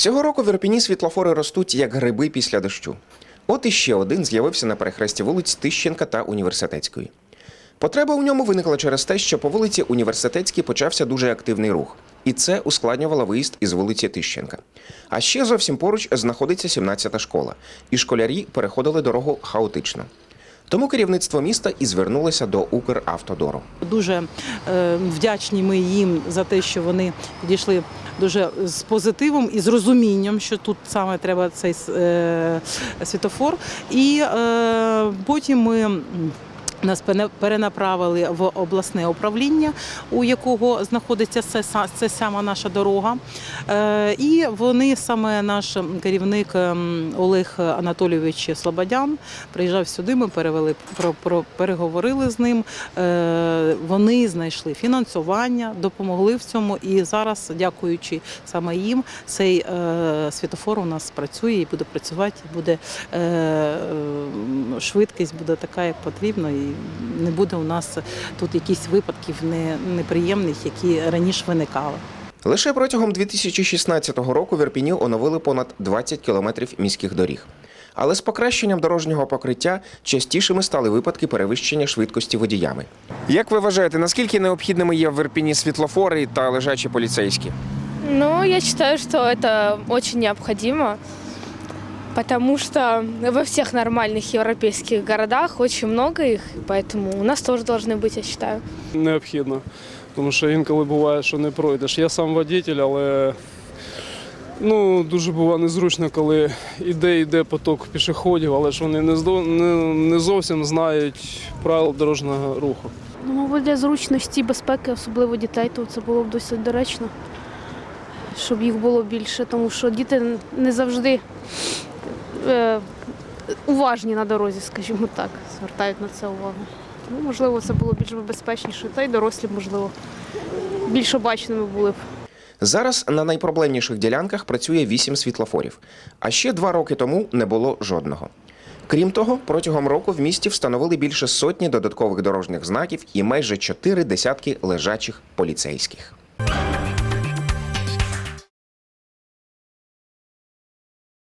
Цього року в Ірпіні світлофори ростуть як гриби після дощу. От іще один з'явився на перехресті вулиць Тищенка та Університетської. Потреба у ньому виникла через те, що по вулиці Університетській почався дуже активний рух, і це ускладнювало виїзд із вулиці Тищенка. А ще зовсім поруч знаходиться 17-та школа, і школярі переходили дорогу хаотично. Тому керівництво міста і звернулося до Укравтодору. Дуже е, вдячні ми їм за те, що вони підійшли дуже з позитивом і з розумінням, що тут саме треба цей е, світофор. І е, потім ми. Нас пере- перенаправили в обласне управління, у якого знаходиться це, сама наша дорога. Е, І вони саме наш керівник ем, Олег Анатолійович Слободян приїжджав сюди. Ми перевели переговорили з ним. Е, Вони знайшли фінансування, допомогли в цьому. І зараз, дякуючи саме їм, цей е, світофор у нас працює і буде працювати. Буде швидкість буде така, як потрібно, не буде у нас тут якісь випадків неприємних, які раніше виникали. Лише протягом 2016 року в Ірпіні оновили понад 20 кілометрів міських доріг. Але з покращенням дорожнього покриття частішими стали випадки перевищення швидкості водіями. Як ви вважаєте, наскільки необхідними є в Ірпіні світлофори та лежачі поліцейські? Ну, я считаю, что это очень необходимо, потому что во всех нормальных европейских городах очень много их, поэтому у нас тоже должны быть, я считаю. необхідно. Тому що інколи буває, що не пройдеш. Я сам водитель, але ну, дуже буває незручно, коли іде йде поток пішоходів, але ж вони не, здо- не, не зовсім знають правил дорожнього руху. Ну, мабуть, для зручності і безпеки, особливо дітей, то це було б досить доречно, щоб їх було більше, тому що діти не завжди е, уважні на дорозі, скажімо так, звертають на це увагу. Тому, можливо, це було більш безпечніше, та й дорослі, можливо, більш обачними були б. Зараз на найпроблемніших ділянках працює 8 світлофорів, а ще два роки тому не було жодного. Крім того, протягом року в місті встановили більше сотні додаткових дорожніх знаків і майже чотири десятки лежачих поліцейських.